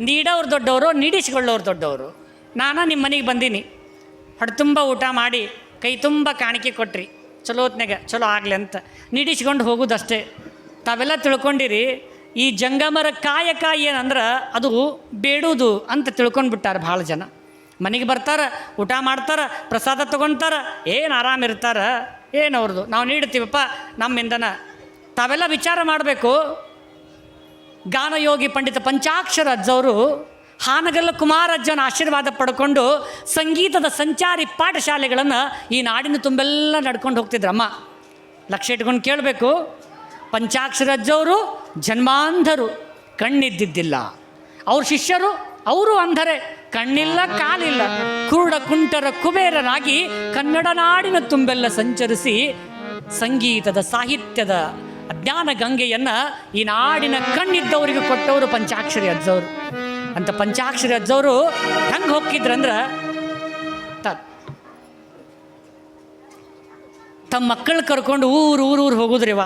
ನೀಡೋರು ದೊಡ್ಡವರು, ನೀಡಿಸ್ಕೊಳ್ಳೋರು ದೊಡ್ಡವರು. ನಾನು ನಿಮ್ಮ ಮನೆಗೆ ಬಂದೀನಿ. ಹೊಟ್ಟೆ ತುಂಬ ಊಟ ಮಾಡಿ, ಕೈ ತುಂಬ ಕಾಣಿಕೆ ಕೊಟ್ರಿ. ಚಲೋ ಹೊತ್ನಾಗ ಚಲೋ ಆಗಲಿ ಅಂತ. ನೀಡಿಸ್ಕೊಂಡು ಹೋಗೋದಷ್ಟೇ. ತಾವೆಲ್ಲ ತಿಳ್ಕೊಂಡಿರಿ, ಈ ಜಂಗಮರ ಕಾಯಕ ಏನಂದ್ರೆ ಅದು ಬೇಡುವುದು ಅಂತ ತಿಳ್ಕೊಂಡ್ಬಿಟ್ಟಾರೆ ಭಾಳ ಜನ. ಮನೆಗೆ ಬರ್ತಾರೆ, ಊಟ ಮಾಡ್ತಾರೆ, ಪ್ರಸಾದ ತೊಗೊತಾರೆ, ಏನು ಆರಾಮಿರ್ತಾರೆ ಏನು ಅವ್ರದ್ದು ನಾವು ನೀಡ್ತೀವಪ್ಪ ನಮ್ಮಿಂದನ. ತಾವೆಲ್ಲ ವಿಚಾರ ಮಾಡಬೇಕು ಗಾನಯೋಗಿ ಪಂಡಿತ ಪಂಚಾಕ್ಷರ ಅಜ್ಜವರು ಹಾನಗಲ್ಲ ಕುಮಾರಜ್ಜನ ಆಶೀರ್ವಾದ ಪಡ್ಕೊಂಡು ಸಂಗೀತದ ಸಂಚಾರಿ ಪಾಠಶಾಲೆಗಳನ್ನು ಈ ನಾಡಿನ ತುಂಬೆಲ್ಲ ನಡ್ಕೊಂಡು ಹೋಗ್ತಿದ್ರಮ್ಮ. ಲಕ್ಷ ಇಟ್ಕೊಂಡು ಕೇಳಬೇಕು. ಪಂಚಾಕ್ಷರ ಅಜ್ಜವರು ಜನ್ಮಾಂಧರು, ಕಣ್ಣಿದ್ದಿದ್ದಿಲ್ಲ. ಅವ್ರ ಶಿಷ್ಯರು, ಅವರು ಅಂಧರೆ. ಕಣ್ಣಿಲ್ಲ, ಕಾಲಿಲ್ಲ. ಕುರುಡ ಕುಂಟರ ಕುಬೇರನಾಗಿ ಕನ್ನಡ ನಾಡಿನ ತುಂಬೆಲ್ಲ ಸಂಚರಿಸಿ ಸಂಗೀತದ ಸಾಹಿತ್ಯದ ಅಜ್ಞಾನ ಗಂಗೆಯನ್ನ ಈ ನಾಡಿನ ಕಣ್ಣಿದ್ದವರಿಗೆ ಕೊಟ್ಟವರು ಪಂಚಾಕ್ಷರಿ ಅಜ್ಜವರು. ಅಂತ ಪಂಚಾಕ್ಷರಿ ಅಜ್ಜವರು ಹೆಂಗೆ ಹೋಗ್ತಿದ್ರು ತ, ತಮ್ಮ ಮಕ್ಕಳು ಕರ್ಕೊಂಡು ಊರು ಊರು ಊರು ಹೋಗುದ್ರಿವ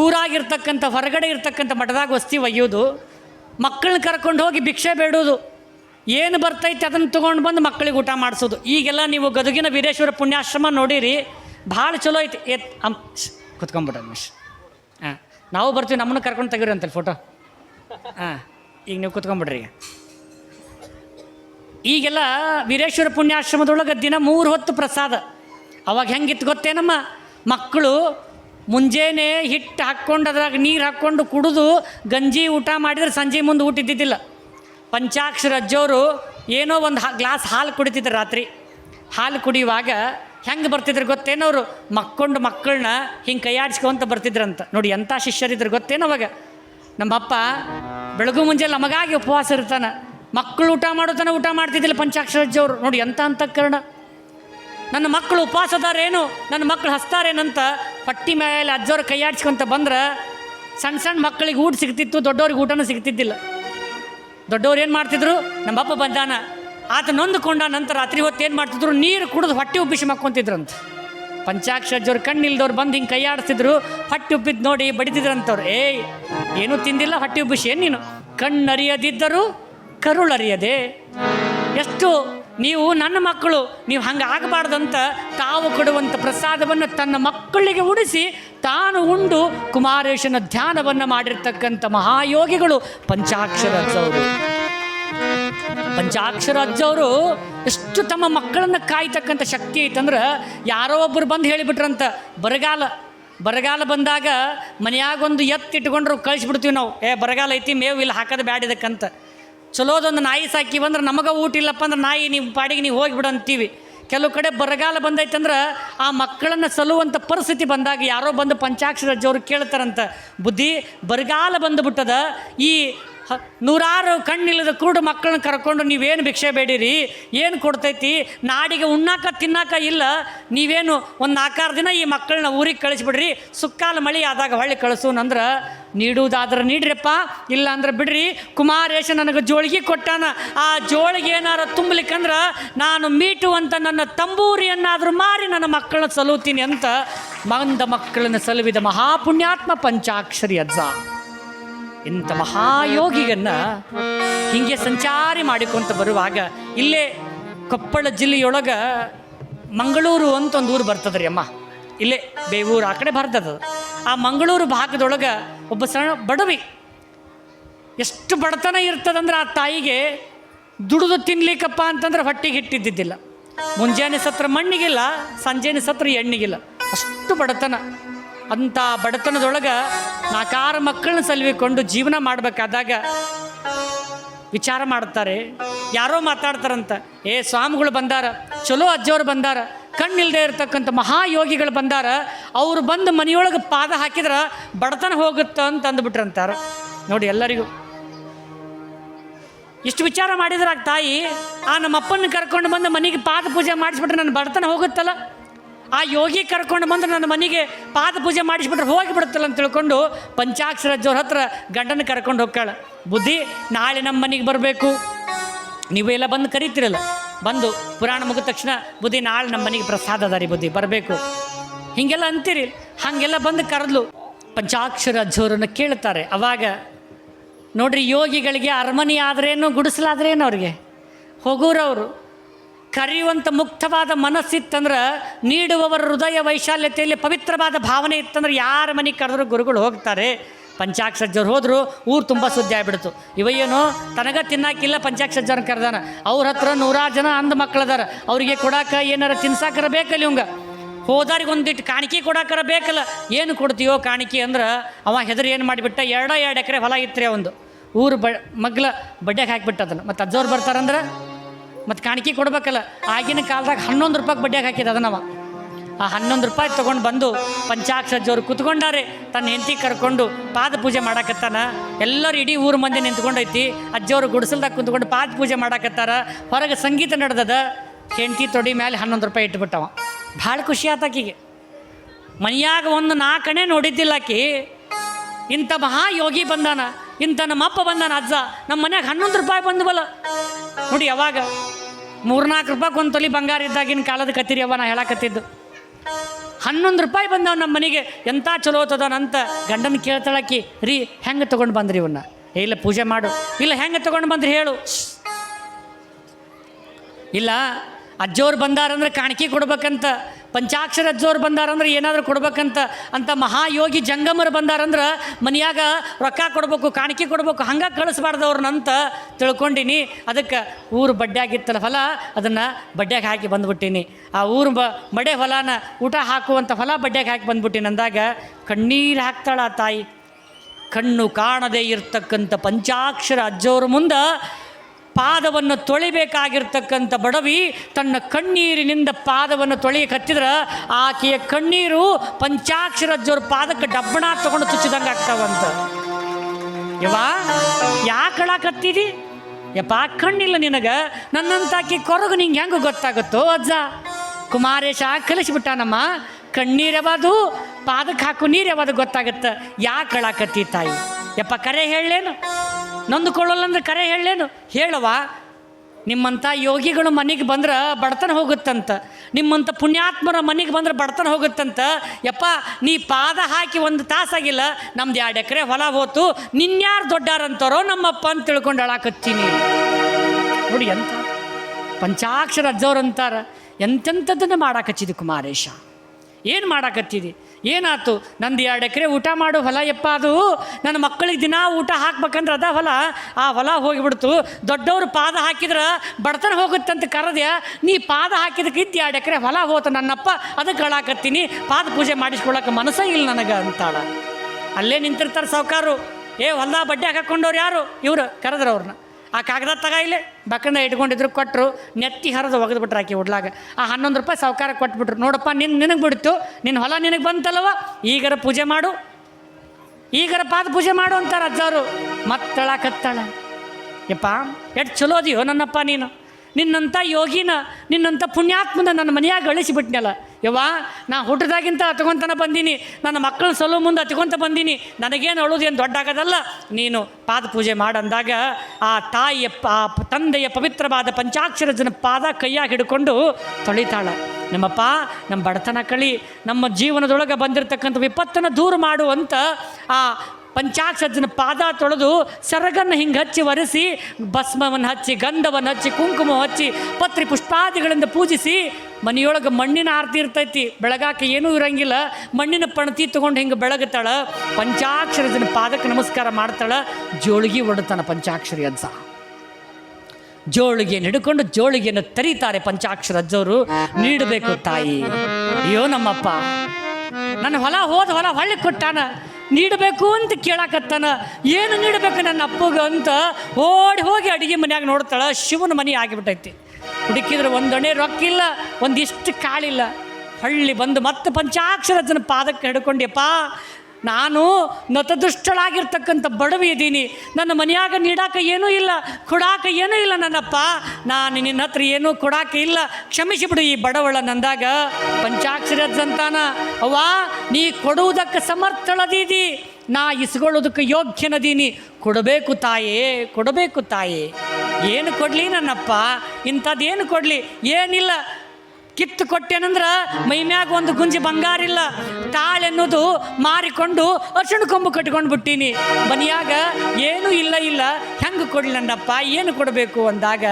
ಊರಾಗಿರ್ತಕ್ಕಂಥ ಹೊರಗಡೆ ಇರ್ತಕ್ಕಂಥ ಮಠದಾಗ ವಸ್ತಿ ಒಯ್ಯೋದು ಮಕ್ಕಳನ್ನ ಕರ್ಕೊಂಡು ಹೋಗಿ ಭಿಕ್ಷೆ ಬೇಡೋದು. ಏನು ಬರ್ತೈತೆ ಅದನ್ನು ತೊಗೊಂಡು ಬಂದು ಮಕ್ಕಳಿಗೆ ಊಟ ಮಾಡಿಸೋದು. ಈಗೆಲ್ಲ ನೀವು ಗದುಗಿನ ವೀರೇಶ್ವರ ಪುಣ್ಯಾಶ್ರಮ ನೋಡಿರಿ, ಭಾಳ ಚಲೋ ಐತಿ. ಎತ್ ಕುತ್ಕೊಂಬಿಟ್ಟ ಮಿಶ್ ಹಾಂ. ನಾವು ಬರ್ತೀವಿ, ನಮ್ಮನ್ನು ಕರ್ಕೊಂಡು ತೆಗೀರಿ ಅಂತಲ್ಲಿ ಫೋಟೋ ಹಾಂ. ಈಗ ನೀವು ಕುತ್ಕೊಂಬಿಡ್ರಿ ಈಗ. ಈಗೆಲ್ಲ ವೀರೇಶ್ವರ ಪುಣ್ಯಾಶ್ರಮದೊಳಗೆ ದಿನ ಮೂರು ಹೊತ್ತು ಪ್ರಸಾದ. ಅವಾಗ ಹೆಂಗಿತ್ತು ಗೊತ್ತೇನಮ್ಮ? ಮಕ್ಕಳು ಮುಂಜಾನೆ ಹಿಟ್ಟು ಹಾಕ್ಕೊಂಡು ಅದ್ರಾಗ ನೀರು ಹಾಕ್ಕೊಂಡು ಕುಡಿದು ಗಂಜಿ ಊಟ ಮಾಡಿದ್ರೆ ಸಂಜೆ ಮುಂದೆ ಊಟ ಇದ್ದಿದ್ದಿಲ್ಲ. ಪಂಚಾಕ್ಷರ ಅಜ್ಜವರು ಏನೋ ಒಂದು ಗ್ಲಾಸ್ ಹಾಲು ಕುಡಿತಿದ್ರು ರಾತ್ರಿ. ಹಾಲು ಕುಡಿಯುವಾಗ ಹೆಂಗೆ ಬರ್ತಿದ್ರು ಗೊತ್ತೇನವರು ಮಕ್ಕೊಂಡು ಮಕ್ಕಳನ್ನ ಹಿಂಗೆ ಕೈಯಾಡಿಸ್ಕೊಂತ ಬರ್ತಿದ್ರಂತ. ನೋಡಿ ಎಂಥ ಶಿಷ್ಯರಿದ್ರು ಗೊತ್ತೇನೋ ಅವಾಗ? ನಮ್ಮಪ್ಪ ಬೆಳಗು ಮುಂಜಾನೆ ನಮಗಾಗಿ ಉಪವಾಸ ಇರ್ತಾನೆ ಮಕ್ಕಳು ಊಟ ಮಾಡೋತನ ಊಟ ಮಾಡ್ತಿದ್ದಿಲ್ಲ ಪಂಚಾಕ್ಷರಜ್ಜವರು ನೋಡಿ ಎಂಥ ಅಂತಃಕರಣ. ನನ್ನ ಮಕ್ಕಳು ಉಪವಾಸದಾರೇನು ನನ್ನ ಮಕ್ಕಳು ಹಸ್ತಾರೇನಂತ ಪಟ್ಟಿ ಮೇಲೆ ಅಜ್ಜವ್ರ ಕೈಯಾಡ್ಸ್ಕೊಂತ ಬಂದ್ರೆ ಸಣ್ಣ ಸಣ್ಣ ಮಕ್ಕಳಿಗೆ ಊಟ ಸಿಗ್ತಿತ್ತು ದೊಡ್ಡವ್ರಿಗೆ ಊಟನೂ ಸಿಗ್ತಿದ್ದಿಲ್ಲ. ದೊಡ್ಡವ್ರು ಏನು ಮಾಡ್ತಿದ್ರು? ನಮ್ಮಪ್ಪ ಬಂದಾನ ಆತ ನೊಂದುಕೊಂಡ ನಂತರ ರಾತ್ರಿ ಹೊತ್ತು ಏನು ಮಾಡ್ತಿದ್ರು? ನೀರು ಕುಡಿದು ಹೊಟ್ಟೆ ಉಬ್ಬಿಸಿ ಮಕ್ಕೊಂತಿದ್ರಂತ ಪಂಚಾಕ್ಷರಜ್ಜವ್ರು ಕಣ್ಣಿಲ್ದವ್ರು ಬಂದು ಹಿಂಗೆ ಕೈಯಾಡಿಸ್ತಿದ್ರು, ಹೊಟ್ಟೆ ಉಬ್ಬಿದ್ದು ನೋಡಿ ಬಡಿತಿದ್ರಂತವ್ರು. ಏಯ್, ಏನೂ ತಿಂದಿಲ್ಲ ಹೊಟ್ಟೆ ಉಬ್ಬಿಸಿ, ಏನು ನೀನು? ಕಣ್ಣರಿಯದಿದ್ದರೂ ಕರುಳರಿಯದೆ. ಎಷ್ಟು ನೀವು ನನ್ನ ಮಕ್ಕಳು, ನೀವು ಹಂಗೆ ಆಗಬಾರ್ದಂತ ತಾವು ಕೊಡುವಂಥ ಪ್ರಸಾದವನ್ನು ತನ್ನ ಮಕ್ಕಳಿಗೆ ಉಡಿಸಿ, ತಾನು ಉಂಡು ಕುಮಾರೇಶನ ಧ್ಯಾನವನ್ನು ಮಾಡಿರ್ತಕ್ಕಂಥ ಮಹಾಯೋಗಿಗಳು ಪಂಚಾಕ್ಷರ ಅಜ್ಜವರು ಎಷ್ಟು ತಮ್ಮ ಮಕ್ಕಳನ್ನು ಕಾಯ್ತಕ್ಕಂಥ ಶಕ್ತಿ ಐತಂದ್ರೆ ಯಾರೋ ಒಬ್ಬರು ಬಂದು ಹೇಳಿಬಿಟ್ರಂತ, ಬರಗಾಲ. ಬರಗಾಲ ಬಂದಾಗ ಮನೆಯಾಗೊಂದು ಒಂದು ಎತ್ತು ಇಟ್ಕೊಂಡ್ರು ಕಳಿಸ್ಬಿಡ್ತೀವಿ ನಾವು. ಏ, ಬರಗಾಲ ಐತಿ, ಮೇವು ಇಲ್ಲಿ, ಹಾಕೋದು ಬ್ಯಾಡಿದಕ್ಕಂತ ಚಲೋದೊಂದು ನಾಯಿ ಸಾಕಿ ಬಂದ್ರೆ ನಮಗೆ ಊಟ ಇಲ್ಲಪ್ಪ ಅಂದ್ರೆ ನಾಯಿ, ನೀವು ಪಾಡಿಗೆ ನೀವು ಹೋಗಿಬಿಡು ಅಂತೀವಿ. ಕೆಲವು ಕಡೆ ಬರಗಾಲ ಬಂದೈತಂದ್ರೆ ಆ ಮಕ್ಕಳನ್ನು ಸಲ್ಲುವಂಥ ಪರಿಸ್ಥಿತಿ ಬಂದಾಗ ಯಾರೋ ಬಂದು ಪಂಚಾಕ್ಷರ ಅಜ್ಜವ್ರು ಕೇಳ್ತಾರಂತ. ಬುದ್ಧಿ ಬರಗಾಲ ಬಂದುಬಿಟ್ಟದ, ಈ ನೂರಾರು ಕಣ್ಣಿಲ್ಲದ ಕುರುಡು ಮಕ್ಕಳನ್ನ ಕರ್ಕೊಂಡು ನೀವೇನು ಭಿಕ್ಷೆ ಬೇಡಿರಿ? ಏನು ಕೊಡ್ತೈತಿ? ನಾಡಿಗೆ ಉಣ್ಣಾಕ, ತಿನ್ನಾಕ ಇಲ್ಲ. ನೀವೇನು ಒಂದು ನಾಲ್ಕಾರು ದಿನ ಈ ಮಕ್ಕಳನ್ನ ಊರಿಗೆ ಕಳಿಸ್ಬಿಡ್ರಿ. ಸುಕ್ಕಾಲ ಮಳೆ ಆದಾಗ ಹೊಳ್ಳಿ ಕಳಿಸೋನಂದ್ರೆ ನೀಡುವುದಾದ್ರೆ ನೀಡ್ರಿಯಪ್ಪ ಇಲ್ಲ ಅಂದ್ರೆ ಬಿಡ್ರಿ. ಕುಮಾರೇಶ ನನಗೆ ಜೋಳಿಗೆ ಕೊಟ್ಟಾನ. ಆ ಜೋಳಿಗೆ ಏನಾರ ತುಂಬಲಿಕ್ಕಂದ್ರೆ ನಾನು ಮೀಟು ಅಂತ ನನ್ನ ತಂಬೂರಿಯನ್ನಾದರೂ ಮಾರಿ ನನ್ನ ಮಕ್ಕಳನ್ನ ಸಲುತ್ತೀನಿ ಅಂತ ಮಂದ ಮಕ್ಕಳನ್ನ ಸಲುವಿದ ಮಹಾಪುಣ್ಯಾತ್ಮ ಪಂಚಾಕ್ಷರಿ ಅಜ್ಜ. ಇಂಥ ಮಹಾಯೋಗಿಗನ್ನ ಹಿಂಗೆ ಸಂಚಾರಿ ಮಾಡಿಕೊಂತ ಬರುವಾಗ ಇಲ್ಲೇ ಕೊಪ್ಪಳ ಜಿಲ್ಲೆಯೊಳಗೆ ಮಂಗಳೂರು ಅಂತ ಒಂದು ಊರು ಬರ್ತದ್ರಿ ಅಮ್ಮ. ಇಲ್ಲೇ ಬೇವೂರು ಆ ಕಡೆ ಬರ್ತದ. ಆ ಮಂಗಳೂರು ಭಾಗದೊಳಗೆ ಒಬ್ಬ ಸಣ್ಣ ಬಡವಿ ಎಷ್ಟು ಬಡತನ ಇರ್ತದಂದ್ರೆ ಆ ತಾಯಿಗೆ ದುಡಿದು ತಿನ್ಲಿಕ್ಕಪ್ಪ ಅಂತಂದ್ರೆ ಹೊಟ್ಟೆಗೆ ಹಿಟ್ಟಿದ್ದಿದ್ದಿಲ್ಲ. ಮುಂಜಾನೆ ಸತ್ರ ಮಣ್ಣಿಗಿಲ್ಲ, ಸಂಜೆನೆ ಸತ್ರ ಎಣ್ಣಿಗಿಲ್ಲ. ಅಷ್ಟು ಬಡತನ. ಅಂಥ ಬಡತನದೊಳಗೆ ನಾಲ್ಕಾರು ಮಕ್ಕಳನ್ನ ಸಲ್ವಿಕೊಂಡು ಜೀವನ ಮಾಡಬೇಕಾದಾಗ ವಿಚಾರ ಮಾಡ್ತಾರೆ ಯಾರೋ ಮಾತಾಡ್ತಾರಂತ, ಏ ಸ್ವಾಮಿಗಳು ಬಂದಾರ, ಚಲೋ ಅಜ್ಜವ್ರು ಬಂದಾರ, ಕಣ್ಣಿಲ್ದೇ ಇರತಕ್ಕಂಥ ಮಹಾಯೋಗಿಗಳು ಬಂದಾರ, ಅವ್ರು ಬಂದು ಮನೆಯೊಳಗೆ ಪಾದ ಹಾಕಿದ್ರೆ ಬಡತನ ಹೋಗುತ್ತೆ ಅಂತ ಅಂದ್ಬಿಟ್ರಂತಾರ. ನೋಡಿ ಎಲ್ಲರಿಗೂ, ಇಷ್ಟು ವಿಚಾರ ಮಾಡಿದ್ರಾಗ ತಾಯಿ, ಆ ನಮ್ಮಪ್ಪನ ಕರ್ಕೊಂಡು ಬಂದು ಮನೆಗೆ ಪಾದ ಪೂಜೆ ಮಾಡಿಸ್ಬಿಟ್ರೆ ನನ್ನ ಬಡತನ ಹೋಗುತ್ತಲ್ಲ? ಆ ಯೋಗಿ ಕರ್ಕೊಂಡು ಬಂದು ನನ್ನ ಮನೆಗೆ ಪಾದ ಪೂಜೆ ಮಾಡಿಸ್ಬಿಟ್ರೆ ಹೋಗಿಬಿಡುತ್ತಲ್ಲ ಅಂತ ತಿಳ್ಕೊಂಡು ಪಂಚಾಕ್ಷರ ಜೋರ ಹತ್ರ ಗಂಡನ ಕರ್ಕೊಂಡು ಹೋಗ್ತಾಳೆ. ಬುದ್ಧಿ, ನಾಳೆ ನಮ್ಮ ಮನೆಗೆ ಬರಬೇಕು. ನೀವು ಎಲ್ಲ ಬಂದು ಕರಿತಿರಲ್ಲ. ಬಂದು ಪುರಾಣ ಮುಗಿದ ತಕ್ಷಣ ಬುದ್ಧಿ, ನಾಳೆ ನಮ್ಮ ಮನೆಗೆ ಪ್ರಸಾದ ಅದ ರೀ ಬುದ್ಧಿ, ಬರಬೇಕು. ಹೀಗೆಲ್ಲ ಅಂತೀರಿ. ಹಾಗೆಲ್ಲ ಬಂದು ಕರೆದ್ಲು. ಪಂಚಾಕ್ಷರ ಜೋರನ್ನು ಕೇಳ್ತಾರೆ. ಅವಾಗ ನೋಡ್ರಿ, ಯೋಗಿಗಳಿಗೆ ಅರಮನೆ ಆದ್ರೇನು, ಗುಡಿಸಲಾದ್ರೇನು ಅವ್ರಿಗೆ? ಹೋಗೋರವರು. ಕರೆಯುವಂಥ ಮುಕ್ತವಾದ ಮನಸ್ಸಿತ್ತಂದ್ರೆ ನೀಡುವವರ ಹೃದಯ ವೈಶಾಲ್ಯತೆಯಲ್ಲಿ ಪವಿತ್ರವಾದ ಭಾವನೆ ಇತ್ತಂದ್ರೆ ಯಾರ ಮನೆಗೆ ಕರೆದ್ರು ಗುರುಗಳು ಹೋಗ್ತಾರೆ. ಪಂಚಾಕ್ಷಜ್ಜರು ಹೋದರು, ಊರು ತುಂಬ ಸುದ್ದಿ ಆಗಿಬಿಡ್ತು. ಇವಯ್ಯನು ತನಗ ತಿನ್ನಾಕಿಲ್ಲ ಪಂಚಾಕ್ಷಜ್ಜರನ್ನ ಕರೆದಾನ. ಅವ್ರ ಹತ್ರ ನೂರಾರು ಜನ ಅಂದ ಮಕ್ಕಳದಾರ ಅವರಿಗೆ ಕೊಡಾಕ ಏನಾರ ತಿನ್ಸಾಕರ ಬೇಕಲ್ಲ ಇವಂಗ? ಹೋದಾರಿಗೆ ಒಂದಿಟ್ಟು ಕಾಣಿಕೆ ಕೊಡಾಕರ ಬೇಕಲ್ಲ. ಏನು ಕೊಡ್ತೀಯೋ ಕಾಣಿಕೆ ಅಂದ್ರೆ ಅವ ಹೆದರಿ ಏನು ಮಾಡಿಬಿಟ್ಟ, ಎರಡ ಎರಡು ಎಕರೆ ಹೊಲ ಇತ್ತು ರೀ ಒಂದು ಊರು ಬ, ಮಗ್ಲ ಬಡ್ಡೆಗೆ ಹಾಕಿಬಿಟ್ಟದನ್ನು ಮತ್ತು ಅಜ್ಜವ್ರು ಬರ್ತಾರಂದ್ರೆ? ಮತ್ತು ಕಾಣಿಕೆ ಕೊಡ್ಬೇಕಲ್ಲ. ಆಗಿನ ಕಾಲದಾಗ ಹನ್ನೊಂದು ರೂಪಾಯಿಗೆ ಬಡ್ಡಿಯಾಗ ಹಾಕಿದ ಅದನ್ನವ. ಆ ಹನ್ನೊಂದು ರೂಪಾಯಿ ತೊಗೊಂಡು ಬಂದು ಪಂಚಾಕ್ಷಜ್ಜವ್ರು ಕುತ್ಕೊಂಡಾರೆ. ತನ್ನ ಹೆಂಡತಿ ಕರ್ಕೊಂಡು ಪಾದ ಪೂಜೆ ಮಾಡಾಕತ್ತಾನ. ಎಲ್ಲರೂ ಇಡೀ ಊರು ಮಂದಿ ನಿಂತ್ಕೊಂಡೈತಿ. ಅಜ್ಜವರು ಗುಡಿಸಲ್ದಾಗ ಕುಂತ್ಕೊಂಡು ಪಾದ ಪೂಜೆ ಮಾಡಾಕತ್ತಾರ. ಹೊರಗೆ ಸಂಗೀತ ನಡೆದದ. ಹೆಂಡತಿ ತೊಡಿ ಮೇಲೆ ಹನ್ನೊಂದು ರೂಪಾಯಿ ಇಟ್ಬಿಟ್ಟವ. ಭಾಳ ಖುಷಿ ಆತಾಕಿಗೆ ಮನೆಯಾಗ ಒಂದು ನಾಲ್ಕಣೆ ನೋಡಿದ್ದಿಲ್ಲ ಆಕಿ. ಇಂಥ ಮಹಾಯೋಗಿ ಬಂದಾನ. ಇಂಥ ನಮ್ಮ ಅಪ್ಪ ಬಂದಾನ ಅಜ್ಜ. ನಮ್ಮ ಮನ್ಯಾಗ ಹನ್ನೊಂದು ರೂಪಾಯಿ ಬಂದವಲ್ಲ. ನೋಡಿ ಯಾವಾಗ? ಮೂರ್ನಾಲ್ಕು ರೂಪಾಯಿ ಒಂದು ತೊಲಿ ಬಂಗಾರ ಇದ್ದಾಗಿನ ಕಾಲದ ಕತ್ತಿರಿ ಅವ ನಾ ಹೇಳಕತ್ತಿದ್ದು. ಹನ್ನೊಂದು ರೂಪಾಯಿ ಬಂದವ ನಮ್ಮ ಮನೆಗೆ. ಎಂಥ ಚಲೋ ಅಂತ ಗಂಡನ ಕೇಳ್ತಾಳಕಿ, ರೀ, ಹೆಂಗೆ ತೊಗೊಂಡು ಬಂದ್ರಿ ಇವನ್ನ? ಇಲ್ಲ, ಪೂಜೆ ಮಾಡು. ಇಲ್ಲ, ಹೆಂಗೆ ತೊಗೊಂಡು ಬಂದ್ರಿ ಹೇಳು. ಇಲ್ಲ, ಅಜ್ಜೋರು ಬಂದಾರಂದ್ರೆ ಕಾಣಿಕೆ ಕೊಡ್ಬೇಕಂತ. ಪಂಚಾಕ್ಷರ ಅಜ್ಜೋರು ಬಂದಾರಂದ್ರೆ ಏನಾದರೂ ಕೊಡ್ಬೇಕಂತ ಅಂತ ಮಹಾಯೋಗಿ ಜಂಗಮರು ಬಂದಾರಂದ್ರೆ ಮನೆಯಾಗ ರೊಕ್ಕ ಕೊಡ್ಬೇಕು, ಕಾಣಿಕೆ ಕೊಡ್ಬೇಕು, ಹಂಗೆ ಕಳಿಸ್ಬಾರ್ದು ಅವ್ರನ್ನಂತ ತಿಳ್ಕೊಂಡಿನಿ. ಅದಕ್ಕೆ ಊರು ಬಡ್ಡ್ಯಾಗಿತ್ತಲ್ಲ ಹೊಲ ಅದನ್ನು ಬಡ್ಡ್ಯಾಗ ಹಾಕಿ ಬಂದ್ಬಿಟ್ಟಿನಿ. ಆ ಊರು ಬ ಮಡೆ ಹೊಲನ ಊಟ ಹಾಕುವಂಥ ಹೊಲ ಬಡ್ಡ್ಯಾಗ ಹಾಕಿ ಬಂದ್ಬಿಟ್ಟಿನಿ ಅಂದಾಗ, ಕಣ್ಣೀರು ಹಾಕ್ತಾಳ ತಾಯಿ, ಕಣ್ಣು ಕಾಣದೇ ಇರ್ತಕ್ಕಂಥ ಪಂಚಾಕ್ಷರ ಅಜ್ಜವ್ರ ಮುಂದೆ ಪಾದವನ್ನು ತೊಳಿಬೇಕಾಗಿರ್ತಕ್ಕಂಥ ಬಡವಿ ತನ್ನ ಕಣ್ಣೀರಿನಿಂದ ಪಾದವನ್ನು ತೊಳೆಯಕತ್ತಿದ್ರೆ ಆಕೆಯ ಕಣ್ಣೀರು ಪಂಚಾಕ್ಷರ ಅಜ್ಜವ್ರ ಪಾದಕ್ಕೆ ಡಬ್ಬಣ ತಗೊಂಡು ಚುಚ್ಚಿದಂಗೆ ಆಗ್ತಾವಂತ. ಯವ್ವ, ಯಾಕೆ ಕತ್ತಿದಿ? ಯಪ್ಪ, ಕಣ್ಣಿಲ್ಲ ನಿನಗೆ? ನನ್ನಂತಾಕಿ ಕೊರಗು ನಿಂಗೆ ಹೆಂಗೆ ಗೊತ್ತಾಗುತ್ತೋ, ಅಜ್ಜ? ಕುಮಾರೇಶ ಕಲಿಸ್ಬಿಟ್ಟಾನಮ್ಮ ಕಣ್ಣೀರು ಪಾದಕ್ಕೆ ಹಾಕು ನೀರು ಯಾವುದು ಗೊತ್ತಾಗುತ್ತೆ? ಯಾಕೆ ಅಳಾಕತ್ತಿ ತಾಯಿ? ಯಪ್ಪ, ಕರೆ ಹೇಳೇನು ನೊಂದುಕೊಳ್ಳಲ್ಲ ಅಂದ್ರೆ ಕರೆ ಹೇಳೇನು ಹೇಳವ ನಿಮ್ಮಂಥ ಯೋಗಿಗಳು ಮನೆಗೆ ಬಂದ್ರೆ ಬಡತನ ಹೋಗುತ್ತಂತ. ನಿಮ್ಮಂಥ ಪುಣ್ಯಾತ್ಮರ ಮನೆಗೆ ಬಂದ್ರೆ ಬಡತನ ಹೋಗುತ್ತಂತ. ಯಪ್ಪ, ನೀ ಪಾದ ಹಾಕಿ ಒಂದು ತಾಸಾಗಿಲ್ಲ, ನಮ್ದು ಎರಡು ಎಕರೆ ಹೊಲ ಹೋತು, ನಿನ್ಯಾರು ದೊಡ್ಡಾರಂತಾರೋ ನಮ್ಮಪ್ಪ ಅಂತ ತಿಳ್ಕೊಂಡು ಅಳಾಕತ್ತೀನಿ ನೋಡಿ ಎಂತ ಪಂಚಾಕ್ಷರ ಅಜ್ಜವ್ರು ಅಂತಾರ. ಎಂತೆಂಥದ್ದನ್ನು ಮಾಡಾಕತ್ತಿದ್ದು ಕುಮಾರೇಶ? ಏನು ಮಾಡಾಕತ್ತಿದಿ? ಏನಾತು? ನಂದು ಎರಡು ಎಕರೆ ಊಟ ಮಾಡು ಹೊಲ ಯಪ್ಪ ಅದು. ನನ್ನ ಮಕ್ಕಳಿಗೆ ದಿನ ಊಟ ಹಾಕ್ಬೇಕಂದ್ರೆ ಅದ ಹೊಲ. ಆ ಹೊಲ ಹೋಗಿಬಿಡ್ತು. ದೊಡ್ಡವರು ಪಾದ ಹಾಕಿದ್ರೆ ಬಡತನ ಹೋಗುತ್ತೆ ಅಂತ ಕರೆದೆ ನೀ ಪಾದ ಹಾಕಿದಕ್ಕೆ ಇದ್ದು ಎರಡು ಎಕರೆ ಹೊಲ ಹೋತು ನನ್ನಪ್ಪ. ಅದಕ್ಕೆ ಹೇಳಾಕತ್ತೀನಿ ಪಾದ ಪೂಜೆ ಮಾಡಿಸ್ಕೊಳಕ್ಕೆ ಮನಸ್ಸೇ ಇಲ್ಲ ನನಗೆ ಅಂತಾಳ. ಅಲ್ಲೇ ನಿಂತಿರ್ತಾರೆ ಸಾವುಕಾರು. ಏ ಹೊಲ ಬಡ್ಡೆ ಹಾಕೊಂಡವ್ರು ಯಾರು? ಇವರು ಕರೆದ್ರು ಅವ್ರನ್ನ. ಆ ಕಾಗದ ತಗ ಇಲ್ಲೇ ಬಕ್ಕಂದ ಇಟ್ಕೊಂಡಿದ್ರು ಕೊಟ್ಟರು ನೆತ್ತಿ ಹರಿದು ಒಗೆದು ಬಿಟ್ರು ಆಕೆ ಉಡ್ಲಾಗ ಆ ಹನ್ನೊಂದು ರೂಪಾಯಿ ಸಾವುಕಾರ ಕೊಟ್ಬಿಟ್ರು. ನೋಡಪ್ಪ ನಿನ್ನ ನಿನಗೆ ಬಿಡ್ತು ನಿನ್ನ ಹೊಲ ನಿನಗೆ ಬಂತಲ್ಲವ? ಈಗರ ಪೂಜೆ ಮಾಡು. ಈಗರ ಪಾದ ಪೂಜೆ ಮಾಡು ಅಂತಾರೆ ಅಜ್ಜವರು ಮತ್ತಳಾಕತ್ತಾಳ ಯಪ್ಪ, ಎಷ್ಟು ಚಲೋ ನನ್ನಪ್ಪ ನೀನು. ನಿನ್ನಂಥ ಯೋಗಿನ ನಿನ್ನಂಥ ಪುಣ್ಯಾತ್ಮನ ನನ್ನ ಮನೆಯಾಗ ಗಳಿಸಿಬಿಟ್ನಲ್ಲ ಯವ್ವ, ನಾ ಹುಟ್ಟದಾಗಿಂತ ಹತ್ಕೊಂತನ ಬಂದೀನಿ. ನನ್ನ ಮಕ್ಳ ಸಲುವ ಮುಂದೆ ಹತ್ಕೊಂತ ಬಂದೀನಿ. ನನಗೇನು ಏನು ದೊಡ್ಡ ಆಗೋದಲ್ಲ ನೀನು ಪಾದ ಪೂಜೆ ಮಾಡಂದಾಗ ಆ ತಾಯಿಯ ಆ ತಂದೆಯ ಪವಿತ್ರವಾದ ಪಂಚಾಕ್ಷರ ಜನ ಪಾದ ಕೈಯಾಗಿ ಹಿಡ್ಕೊಂಡು ತೊಳಿತಾಳ. ನಮ್ಮಪ್ಪ ನಮ್ಮ ಬಡತನ ಕಳಿ, ನಮ್ಮ ಜೀವನದೊಳಗೆ ಬಂದಿರತಕ್ಕಂಥ ವಿಪತ್ತನ್ನು ದೂರ ಮಾಡುವಂಥ ಆ ಪಂಚಾಕ್ಷರನ ಪಾದ ತೊಳೆದು ಸರಗನ್ನು ಹಿಂಗೆ ಹಚ್ಚಿ ಒರೆಸಿ, ಭಸ್ಮವನ್ನು ಹಚ್ಚಿ, ಗಂಧವನ್ನು ಹಚ್ಚಿ ಕುಂಕುಮ ಹಚ್ಚಿ, ಪತ್ರಿ ಪುಷ್ಪಾದಿಗಳಿಂದ ಪೂಜಿಸಿ, ಮನೆಯೊಳಗೆ ಮಣ್ಣಿನ ಆರತಿ ಇರ್ತೈತಿ. ಬೆಳಗಾಕ ಏನೂ ಇರಂಗಿಲ್ಲ. ಮಣ್ಣಿನ ಪಣತಿ ತೊಗೊಂಡು ಹಿಂಗೆ ಬೆಳಗುತ್ತಾಳ ಪಂಚಾಕ್ಷರಜನ ಪಾದಕ್ಕೆ ನಮಸ್ಕಾರ ಮಾಡ್ತಾಳ. ಜೋಳಿಗೆ ಒಡತಾನ ಪಂಚಾಕ್ಷರಿ ಅಜ್ಜ ಜೋಳಿಗೆ ಹಿಡ್ಕೊಂಡು ಜೋಳಿಗೆಯನ್ನು ತರೀತಾರೆ ಪಂಚಾಕ್ಷರ ಅಜ್ಜವರು. ನೀಡಬೇಕು ತಾಯಿ. ಅಯ್ಯೋ ನಮ್ಮಪ್ಪ. ನನ್ನ ಹೊಲ ಹೋದ ಹೊಲ ಹೊಳ್ಳಿ ಕೊಟ್ಟಾನ. ನೀಡಬೇಕು ಅಂತ ಕೇಳಾಕತ್ತಾನ. ಏನು ನೀಡಬೇಕು ನನ್ನ ಅಪ್ಪಗ ಅಂತ ಓಡಿ ಹೋಗಿ ಅಡುಗೆ ಮನ್ಯಾಗ ನೋಡ್ತಾಳೆ, ಶಿವನ ಮನೆ ಆಗಿಬಿಟ್ಟೈತಿ. ಹುಡುಕಿದ್ರೆ ಒಂದೊಣೆ ರೊಕ್ಕಿಲ್ಲ ಒಂದಿಷ್ಟು ಕಾಳಿಲ್ಲ. ಹಳ್ಳಿ ಬಂದು ಮತ್ತೆ ಪಂಚಾಕ್ಷರ ಜನ ಪಾದಕ್ಕೆ ಹಿಡ್ಕೊಂಡ್ಯಪ್ಪ ನಾನು ನತದುಷ್ಟಳಾಗಿರ್ತಕ್ಕಂಥ ಬಡವಿ ಇದ್ದೀನಿ. ನನ್ನ ಮನೆಯಾಗ ನೀಡಾಕ ಏನೂ ಇಲ್ಲ, ಕೊಡಾಕ ಏನೂ ಇಲ್ಲ ನನ್ನಪ್ಪ. ನಾನು ನಿನ್ನ ಹತ್ರ ಏನೂ ಕೊಡಾಕ ಇಲ್ಲ. ಕ್ಷಮಿಸಿಬಿಡು ಈ ಬಡವಳ ನಂದಾಗ. ಪಂಚಾಕ್ಷರದಂತಾನ ಅವ್ವ, ನೀ ಕೊಡುವುದಕ್ಕೆ ಸಮರ್ಥಳದೀದಿ. ನಾ ಇಸ್ಕೊಳ್ಳೋದಕ್ಕೆ ಯೋಗ್ಯನದೀನಿ. ಕೊಡಬೇಕು ತಾಯೇ ಕೊಡಬೇಕು ತಾಯೇ. ಏನು ಕೊಡಲಿ ನನ್ನಪ್ಪ? ಇಂಥದ್ದೇನು ಕೊಡಲಿ? ಏನಿಲ್ಲ. ಕಿತ್ತು ಕೊಟ್ಟೇನಂದ್ರ ಮೈಮ್ಯಾಗ ಒಂದು ಗುಂಜಿ ಬಂಗಾರಿಲ್ಲ ತಾಳೆ ಅನ್ನೋದು ಮಾರಿಕೊಂಡು ಅರ್ಶಿಣ ಕೊಂಬು ಕಟ್ಕೊಂಡು ಬಿಟ್ಟೀನಿ. ಮನೆಯಾಗ ಏನೂ ಇಲ್ಲ ಇಲ್ಲ. ಹೆಂಗೆ ಕೊಡ್ಲಿ ನನ್ನಪ್ಪ? ಏನು ಕೊಡಬೇಕು ಅಂದಾಗ,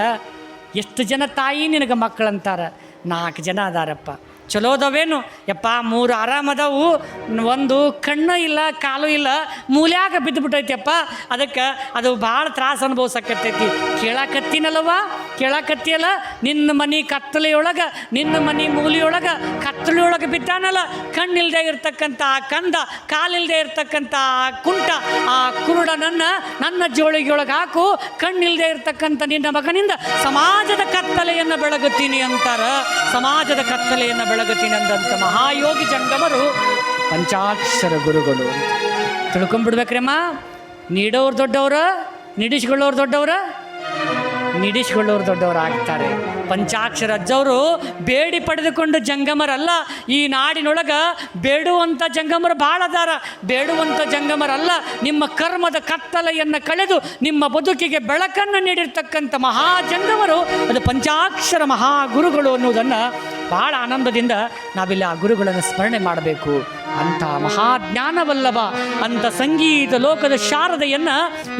ಎಷ್ಟು ಜನ ತಾಯಿ ನಿನಗೆ ಮಕ್ಕಳಂತಾರ? ನಾಲ್ಕು ಜನ ಅದಾರಪ್ಪ. ಚಲೋದವೇನು? ಯಪ್ಪ, ಮೂರು ಆರಾಮದವು. ಒಂದು ಕಣ್ಣು ಇಲ್ಲ, ಕಾಲು ಇಲ್ಲ, ಮೂಲ್ಯಾಗ ಬಿದ್ದುಬಿಟ್ಟೈತಿಯಪ್ಪ ಅದಕ್ಕೆ ಅದು ಭಾಳ ತ್ರಾಸ ಅನುಭವಿಸಕತ್ತೈತಿ. ಕೇಳಾಕತ್ತೀನಲ್ಲವ್ವ? ಕೇಳಾಕತ್ತಿಯಲ್ಲ? ನಿನ್ನ ಮನೆ ಕತ್ತಲೆಯೊಳಗೆ, ನಿನ್ನ ಮನೆ ಮೂಲೆಯೊಳಗೆ ಕತ್ತಲೆಯೊಳಗೆ ಬಿದ್ದಾನಲ್ಲ. ಕಣ್ಣಿಲ್ದೇ ಇರ್ತಕ್ಕಂಥ ಆ ಕಂದ ಕಾಲಿಲ್ಲದೆ ಇರ್ತಕ್ಕಂಥ ಆ ಕುಂಟ, ಆ ಕುರುಡನನ್ನು ನನ್ನ ಜೋಳಿಗೆಯೊಳಗೆ ಹಾಕು. ಕಣ್ಣಿಲ್ಲದೆ ಇರ್ತಕ್ಕಂಥ ನಿನ್ನ ಮಗನಿಂದ ಸಮಾಜದ ಕತ್ತಲೆಯನ್ನು ಬೆಳಗುತ್ತೀನಿ ಅಂತಾರೆ. ಸಮಾಜದ ಕತ್ತಲೆಯನ್ನು ಬೆಳಗುತ್ತೀನಿ ಅಂದಂಥ ಮಹಾಯೋಗಿ ಜಂಗಮರು. ಪಂಚಾಕ್ಷರ ಗುರುಗಳು. ತಿಳ್ಕೊಂಬಿಡ್ಬೇಕ್ರಮ್ಮ. ನೀಡೋರು ದೊಡ್ಡವ್ರ ನಿಡಿಸ್ಕೊಳ್ಳೋರು ದೊಡ್ಡವ್ರ ನಿಡಿಸ್ಕೊಳ್ಳೋರು ದೊಡ್ಡವರು ಆಗ್ತಾರೆ ಪಂಚಾಕ್ಷರ ಅಜ್ಜವರು ಬೇಡಿ ಪಡೆದುಕೊಂಡು ಜಂಗಮರಲ್ಲ, ಈ ನಾಡಿನೊಳಗ ಬೇಡುವಂಥ ಜಂಗಮರು ಭಾಳ ಅದಾರ. ಬೇಡುವಂಥ ಜಂಗಮರಲ್ಲ, ನಿಮ್ಮ ಕರ್ಮದ ಕತ್ತಲೆಯನ್ನು ಕಳೆದು ನಿಮ್ಮ ಬದುಕಿಗೆ ಬೆಳಕನ್ನು ನೀಡಿರ್ತಕ್ಕಂಥ ಮಹಾ ಜಂಗಮರು, ಅದು ಪಂಚಾಕ್ಷರ ಮಹಾ ಗುರುಗಳು ಅನ್ನೋದನ್ನು ಭಾಳ ಆನಂದದಿಂದ ನಾವಿಲ್ಲಿ ಆ ಗುರುಗಳನ್ನು ಸ್ಮರಣೆ ಮಾಡಬೇಕು. ಅಂಥ ಮಹಾಜ್ಞಾನವಲ್ಲಭ ಅಂಥ ಸಂಗೀತ ಲೋಕದ ಶಾರದೆಯನ್ನು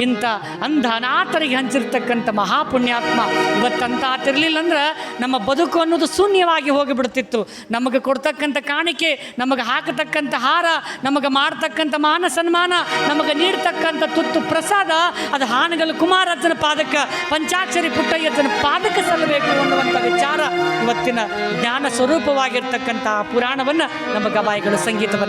ಇಂಥ ಅಂಧ ಅನಾಥರಿಗೆ ಹಂಚಿರ್ತಕ್ಕಂಥ ಮಹಾಪುಣ್ಯಾತ್ಮ ಇವತ್ತಂತ ಆತಿರ್ಲಿಲ್ಲ ಅಂದ್ರೆ ನಮ್ಮ ಬದುಕು ಅನ್ನೋದು ಶೂನ್ಯವಾಗಿ ಹೋಗಿಬಿಡ್ತಿತ್ತು. ನಮಗೆ ಕೊಡ್ತಕ್ಕಂಥ ಕಾಣಿಕೆ, ನಮಗೆ ಹಾಕತಕ್ಕಂಥ ಹಾರ, ನಮಗೆ ಮಾಡ್ತಕ್ಕಂಥ ಮಾನ ಸನ್ಮಾನ, ನಮಗೆ ನೀಡ್ತಕ್ಕಂಥ ತುತ್ತು ಪ್ರಸಾದ, ಅದು ಹಾನಗಲ್ ಕುಮಾರಜ್ಜನ ಪಾದಕ, ಪಂಚಾಕ್ಷರಿ ಪುಟ್ಟಯ್ಯತನ ಪಾದಕ ಸಲ್ಲಬೇಕು ಅನ್ನುವಂಥ ವಿಚಾರ ಇವತ್ತಿನ ಜ್ಞಾನ ಸ್ವರೂಪವಾಗಿರ್ತಕ್ಕಂಥ ಪುರಾಣವನ್ನು ನಮ್ಮ ಗವಾಯಿಗಳು ಸಂಗೀತವನ್ನು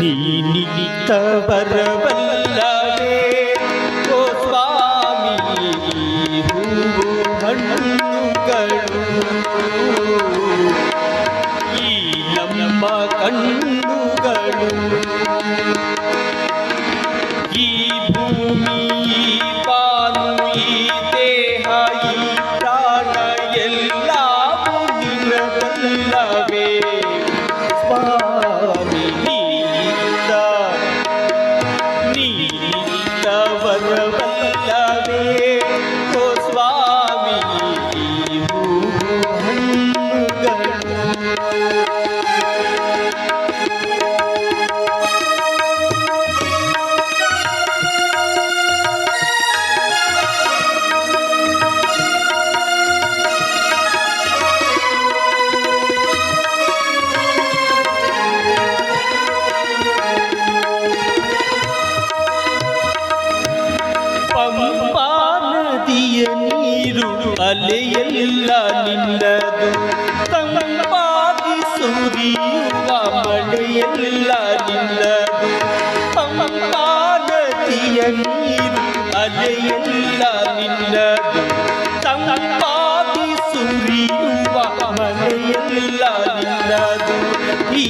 நீ நித்த வரவல்ல ಸುರಿಯುವ ಮಳೆಯೆಲ್ಲ ನಿನ್ನದು ಪಂಪಾ ನದಿಯ ನೀರು ಅಲೆಯೆಲ್ಲ ನಿನ್ನದು ತಂಪಾಗಿ ಸುರಿಯುವ ಮಳೆಯೆಲ್ಲ ನಿಲ್ಲದು ಈ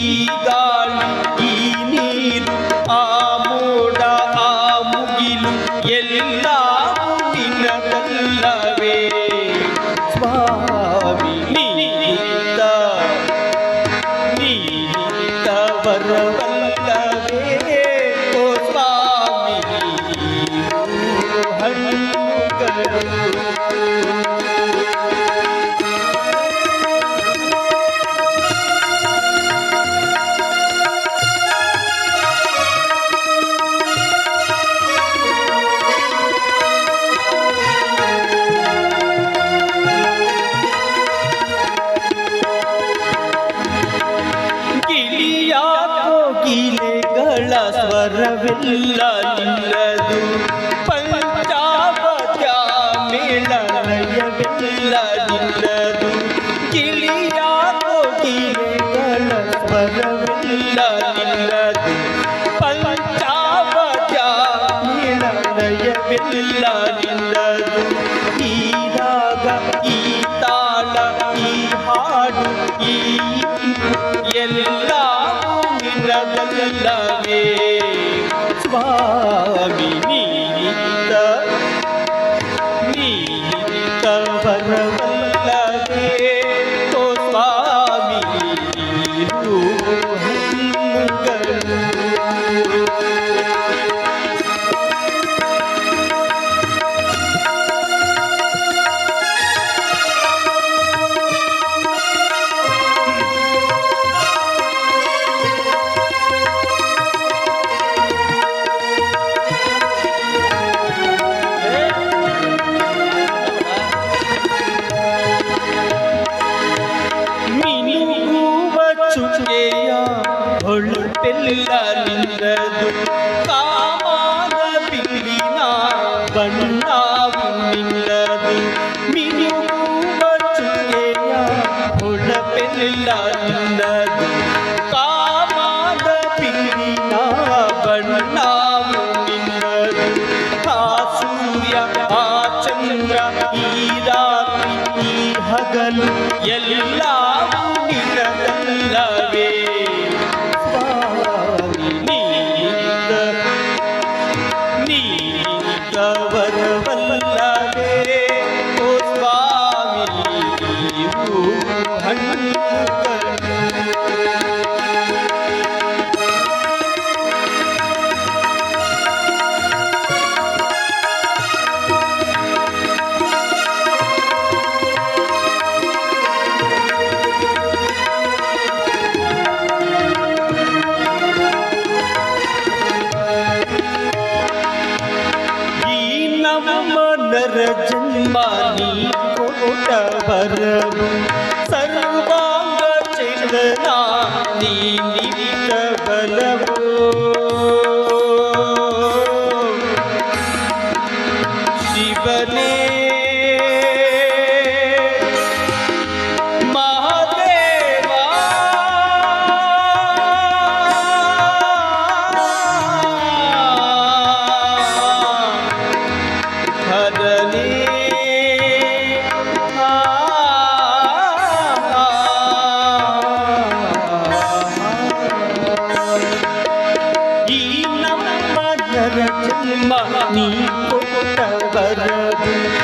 ನೀ ನಿವಿತ ಬಲವು ಶಿವನೇ नी को तबरदू